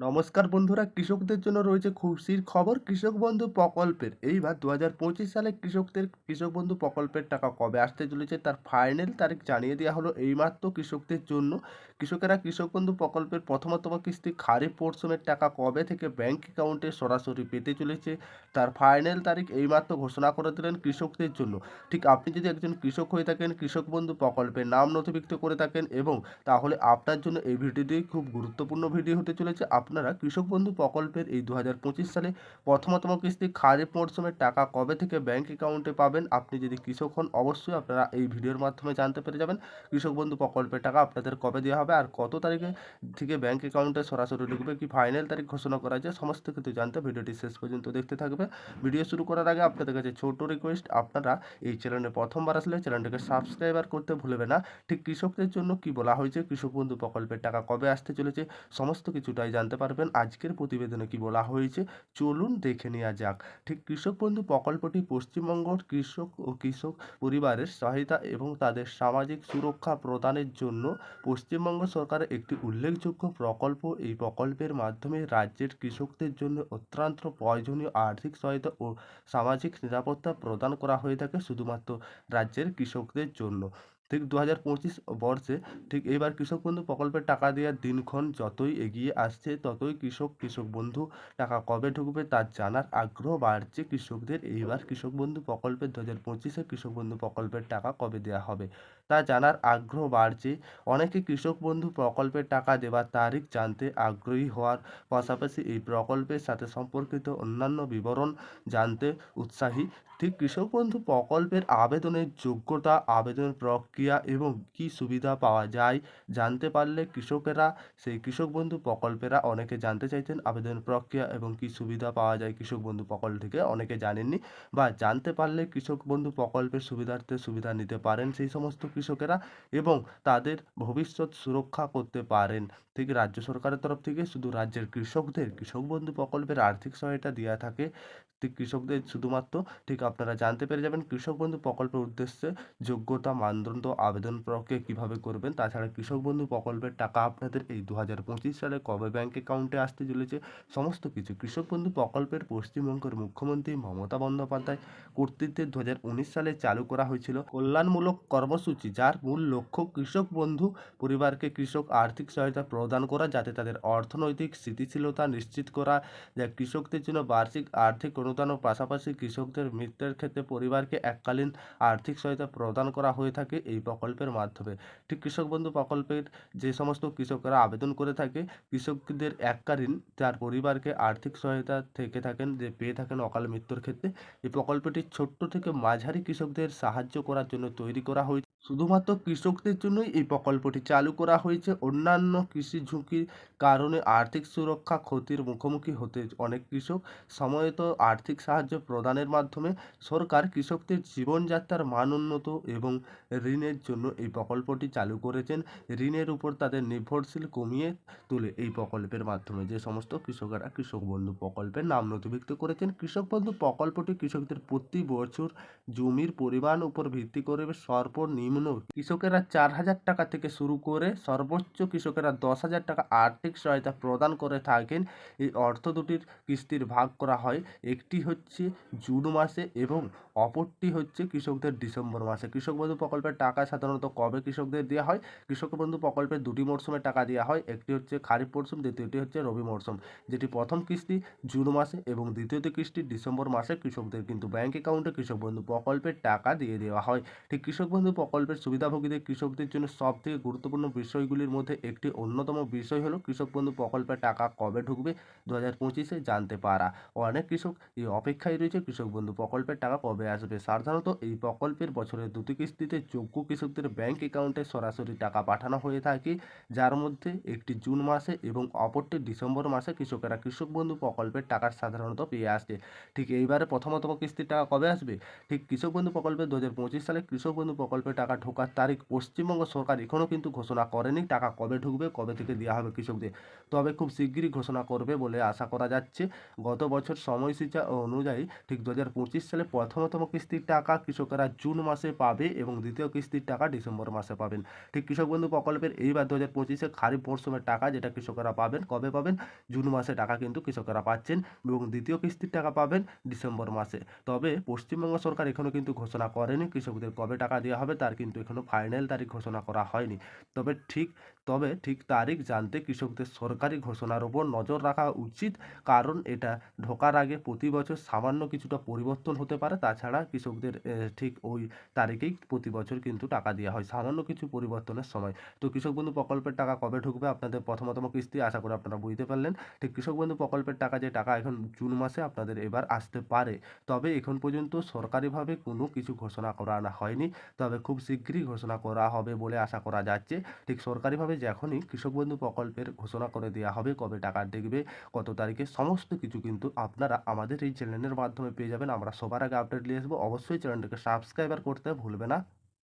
নমস্কার বন্ধুরা, কৃষকদের জন্য রয়েছে খুশির খবর। কৃষক বন্ধু প্রকল্পের, এইবার দু হাজার পঁচিশ সালে কৃষকদের, কৃষক বন্ধু প্রকল্পের টাকা কবে আসতে চলেছে তার ফাইনাল তারিখ জানিয়ে দেওয়া হলো এইমাত্র কৃষকদের জন্য। কৃষকেরা কৃষক বন্ধু প্রকল্পের প্রথমতম কিস্তি খারিফ মরশুমের টাকা কবে থেকে ব্যাংক অ্যাকাউন্টে সরাসরি পেতে চলেছে তার ফাইনাল তারিখ এইমাত্র ঘোষণা করে দিলেন কৃষকদের জন্য। ঠিক আপনি যদি একজন কৃষক হয়ে থাকেন, কৃষক বন্ধু প্রকল্পের নাম নথিভুক্ত করে থাকেন এবং তাহলে আপনার জন্য এই ভিডিওটি খুব গুরুত্বপূর্ণ ভিডিও হতে চলেছে। আপনারা কৃষক বন্ধু প্রকল্পের এই দু হাজার পঁচিশ সালে প্রথমতম কিস্তি খারিফ মরশুমের টাকা কবে থেকে ব্যাংক অ্যাকাউন্টে পাবেন? আপনি যদি কৃষক হন, অবশ্যই আপনারা এই ভিডিওর মাধ্যমে জানতে পেরে যাবেন কৃষক বন্ধু প্রকল্পের টাকা আপনাদের কবে দেওয়া হবে আর কত তারিখে থেকে ব্যাংক অ্যাকাউন্টে সরাসরি ঢুকবে, কি ফাইনাল তারিখ ঘোষণা করা যায় সমস্ত কিছু জানতে ভিডিওটি শেষ পর্যন্ত দেখতে থাকবে। ভিডিও শুরু করার আগে আপনাদের কাছে ছোট রিকোয়েস্ট আপনারা এই চ্যানেলে প্রথমবার আসলে চ্যানেলটিকে সাবস্ক্রাইবার করতে ভুলবে না। ঠিক কৃষকদের জন্য কি বলা হয়েছে, কৃষক বন্ধু প্রকল্পের টাকা কবে আসতে চলেছে, সমস্ত কিছুটাই জানতে পারবেন। আজকের প্রতিবেদনে কি বলা হয়েছে চলুন দেখে নেওয়া যাক। ঠিক কৃষক বন্ধু প্রকল্পটি পশ্চিমবঙ্গ কৃষক ও কৃষক পরিবারের সহায়তা এবং তাদের সামাজিক সুরক্ষা প্রদানের জন্য পশ্চিমবঙ্গ সরকারের একটি উল্লেখযোগ্য প্রকল্প। এই প্রকল্পের মাধ্যমে রাজ্যের কৃষকদের জন্য অত্যন্ত প্রয়োজনীয় আর্থিক সহায়তা ও সামাজিক নিরাপত্তা প্রদান করা হয়ে থাকে শুধুমাত্র রাজ্যের কৃষকদের জন্য। ঠিক দু হাজার পঁচিশ বর্ষে ঠিক এইবার কৃষক বন্ধু প্রকল্পের টাকা দেওয়ার দিনক্ষণ যতই এগিয়ে আসছে, ততই কৃষক কৃষক বন্ধু টাকা কবে ঢুকবে তার জানার আগ্রহ বাড়ছে কৃষকদের। এইবার কৃষক বন্ধু প্রকল্পের দু হাজার পঁচিশে কৃষক বন্ধু প্রকল্পের টাকা কবে দেওয়া হবে? তা জানার আগ্রহ বাড়ছে। অনেকে কৃষক বন্ধু প্রকল্পের টাকা দেওয়ার তারিখ জানতে আগ্রহী হওয়ার পাশাপাশি এই প্রকল্পের সাথে সম্পর্কিত অন্যান্য বিবরণ জানতে উৎসাহী। ঠিক কৃষক বন্ধু প্রকল্পের আবেদনের যোগ্যতা, আবেদন প্রক্রিয়া এবং কী সুবিধা পাওয়া যায় জানতে পারলে কৃষকেরা, সেই কৃষক বন্ধু প্রকল্পেরা অনেকে জানতে চাইছেন আবেদন প্রক্রিয়া এবং কী সুবিধা পাওয়া যায় কৃষক বন্ধু প্রকল্প থেকে, অনেকে জানেননি বা জানতে পারলে কৃষক বন্ধু প্রকল্পের সুবিধার্থে সুবিধা নিতে পারেন। সেই সমস্ত কৃষকেরা এবং তাদের ভবিষ্যৎ সুরক্ষা করতে পারেন। ঠিক রাজ্য সরকারের তরফ থেকে শুধু রাজ্যের কৃষকদের, কৃষক বন্ধু প্রকল্পের আর্থিক সহায়তা দেওয়া থাকে। ঠিক কৃষকদের শুধুমাত্র ঠিক আপনারা জানতে পেরে যাবেন কৃষক বন্ধু প্রকল্পের উদ্দেশ্যে যোগ্যতা মানদণ্ড আবেদন প্রক্রিয়া কীভাবে করবেন, তাছাড়া কৃষক বন্ধু প্রকল্পের টাকা আপনাদের এই দু হাজার পঁচিশ সালে কবে ব্যাংক অ্যাকাউন্টে আসতে চলেছে, সমস্ত কিছু কৃষক বন্ধু প্রকল্পের পশ্চিমবঙ্গের মুখ্যমন্ত্রী মমতা বন্দ্যোপাধ্যায় কর্তৃত্বে দু হাজার উনিশ সালে চালু করা হয়েছিল কল্যাণমূলক কর্মসূচি, যার মূল লক্ষ্য কৃষক বন্ধু পরিবারকে কৃষক আর্থিক সহায়তা প্রদান করা, যাতে তাদের অর্থনৈতিক স্থিতিশীলতা নিশ্চিত করা, যা কৃষকদের জন্য বার্ষিক আর্থিক অনুদানের পাশাপাশি কৃষকদের মৃত্যুর ক্ষেত্রে পরিবারকে এককালীন আর্থিক সহায়তা প্রদান করা হয়ে থাকে এই প্রকল্পের মাধ্যমে। ঠিক কৃষক বন্ধু প্রকল্পের যে সমস্ত কৃষকরা আবেদন করে থাকে, কৃষকদের এককালীন তার পরিবারকে আর্থিক সহায়তা থেকে থাকেন, যে পেয়ে থাকেন অকাল মৃত্যুর ক্ষেত্রে। এই প্রকল্পটি ছোট্ট থেকে মাঝারি কৃষকদের সাহায্য করার জন্য তৈরি করা হয়েছে। শুধুমাত্র কৃষকদের জন্যই এই প্রকল্পটি চালু করা হয়েছে। অন্যান্য কৃষি ঝুঁকির কারণে আর্থিক সুরক্ষা ক্ষতির মুখোমুখি হতে অনেক কৃষক সময়ত আর্থিক সাহায্য প্রদানের মাধ্যমে সরকার কৃষকদের জীবনযাত্রার মান উন্নত এবং ঋণের জন্য এই প্রকল্পটি চালু করেছেন। ঋণের উপর তাদের নির্ভরশীল কমিয়ে তোলে এই প্রকল্পের মাধ্যমে যে সমস্ত কৃষকেরা কৃষক বন্ধু প্রকল্পের নাম নথিভুক্ত করেছেন, কৃষক বন্ধু প্রকল্পটি কৃষকদের প্রতি বছর জমির পরিমাণ উপর ভিত্তি করে সর্বনিম্ন কৃষকেরা চার হাজার টাকা থেকে শুরু করে সর্বোচ্চ কৃষকেরা দশ হাজার টাকা আর্থিক সহায়তা প্রদান করে থাকেন। এই অর্থ দুটির কিস্তির ভাগ করা হয়। একটি হচ্ছে জুন মাসে এবং অপরটি হচ্ছে কৃষকদের ডিসেম্বর মাসে। কৃষক বন্ধু প্রকল্পের টাকা সাধারণত কবে কৃষকদের দেওয়া হয়? কৃষক বন্ধু প্রকল্পের দুটি মরশুমে টাকা দেওয়া হয়। একটি হচ্ছে খারিফ মরশুম দ্বিতীয়টি হচ্ছে রবি মরশুম যেটি প্রথম কিস্তি জুন মাসে এবং দ্বিতীয়টি কিস্তি ডিসেম্বর মাসে কৃষকদের। কিন্তু ব্যাংক অ্যাকাউন্টে কৃষক বন্ধু প্রকল্পের টাকা দিয়ে দেওয়া হয়। ঠিক কৃষক বন্ধু প্রকল্পের সুবিধাভোগীদের কৃষকদের জন্য সবথেকে গুরুত্বপূর্ণ বিষয়গুলির মধ্যে একটি অন্যতম বিষয় হলো কৃষক বন্ধু প্রকল্পের টাকা কবে ঢুকবে দু হাজার পঁচিশে জানতে পারা। অনেক কৃষক এই অপেক্ষায় রয়েছে, কৃষক বন্ধু প্রকল্পের টাকা কবে আসবে? সাধারণত এই প্রকল্পের বছরের দুটি কিস্তিতে যোগ্য কৃষকদের ব্যাংক অ্যাকাউন্টে সরাসরি টাকা পাঠানো হয়ে থাকে, যার মধ্যে একটি জুন মাসে এবং অপরটি ডিসেম্বর মাসে কৃষকেরা কৃষক বন্ধু প্রকল্পের টাকা সাধারণত পেয়ে আসছে ঠিক এইবারে প্রথমতম কিস্তির টাকা কবে আসবে? ঠিক কৃষক বন্ধু প্রকল্পে দু হাজার পঁচিশ সালে কৃষক বন্ধু প্রকল্পে টাকা ঢোকার তারিখ পশ্চিমবঙ্গ সরকার এখনও কিন্তু ঘোষণা করেনি টাকা কবে ঢুকবে, কবে থেকে দেওয়া হবে কৃষকদের। তবে খুব শিগগিরই ঘোষণা করবে বলে আশা করা যাচ্ছে। গত বছর সময়সূচি অনুযায়ী ঠিক দু হাজার পঁচিশ সালে প্রথমতম কিস্তির টাকা কৃষকেরা জুন মাসে পাবে এবং দ্বিতীয় কিস্তির টাকা ডিসেম্বর মাসে পাবেন। ঠিক কৃষক বন্ধু প্রকল্পের এইবার দু হাজার পঁচিশে খারিফ মরশুমের টাকা যেটা কৃষকেরা পাবেন, কবে পাবেন? জুন মাসে টাকা কিন্তু কৃষকেরা পাচ্ছেন এবং দ্বিতীয় কিস্তির টাকা পাবেন ডিসেম্বর মাসে। তবে পশ্চিমবঙ্গ সরকার এখনও কিন্তু ঘোষণা করেনি কৃষকদের কবে টাকা দেওয়া হবে, তার কিন্তু এখনও ফাইনাল তারিখ ঘোষণা করা হয়নি। তবে ঠিক তবে ঠিক তারিখ জানতে কৃষকদের সরকারি ঘোষণার ওপর নজর রাখা উচিত। কারণ এটা ঢোকার আগে প্রতি বছর সামান্য কিছুটা পরিবর্তন হতে পারে। তাছাড়া কৃষকদের ঠিক ওই তারিখেই প্রতি বছর কিন্তু টাকা দেওয়া হয় সামান্য কিছু পরিবর্তনের সময়। তো কৃষক বন্ধু প্রকল্পের টাকা কবে ঢুকবে আপনাদের প্রথমতম কিস্তি আশা করি আপনারা বুঝতে পারলেন। ঠিক কৃষক বন্ধু প্রকল্পের টাকা যে টাকা এখন জুন মাসে আপনাদের এবার আসতে পারে। তবে এখন পর্যন্ত সরকারিভাবে কোনো কিছু ঘোষণা করা না হয়নি। তবে খুব শীঘ্রই ঘোষণা করা হবে বলে আশা করা যাচ্ছে। ঠিক সরকারিভাবে যখনই কৃষক বন্ধু প্রকল্পের ঘোষণা করে দেওয়া হবে কবে টাকা দেখবে, কত তারিখে, সমস্ত কিছু কিন্তু আপনারা আমাদের এই চ্যানেলের মাধ্যমে পেয়ে যাবেন। আমরা সবার আগে আপডেট নিয়ে আসব। অবশ্যই চ্যানেলটাকে সাবস্ক্রাইবার করতে ভুলবে না।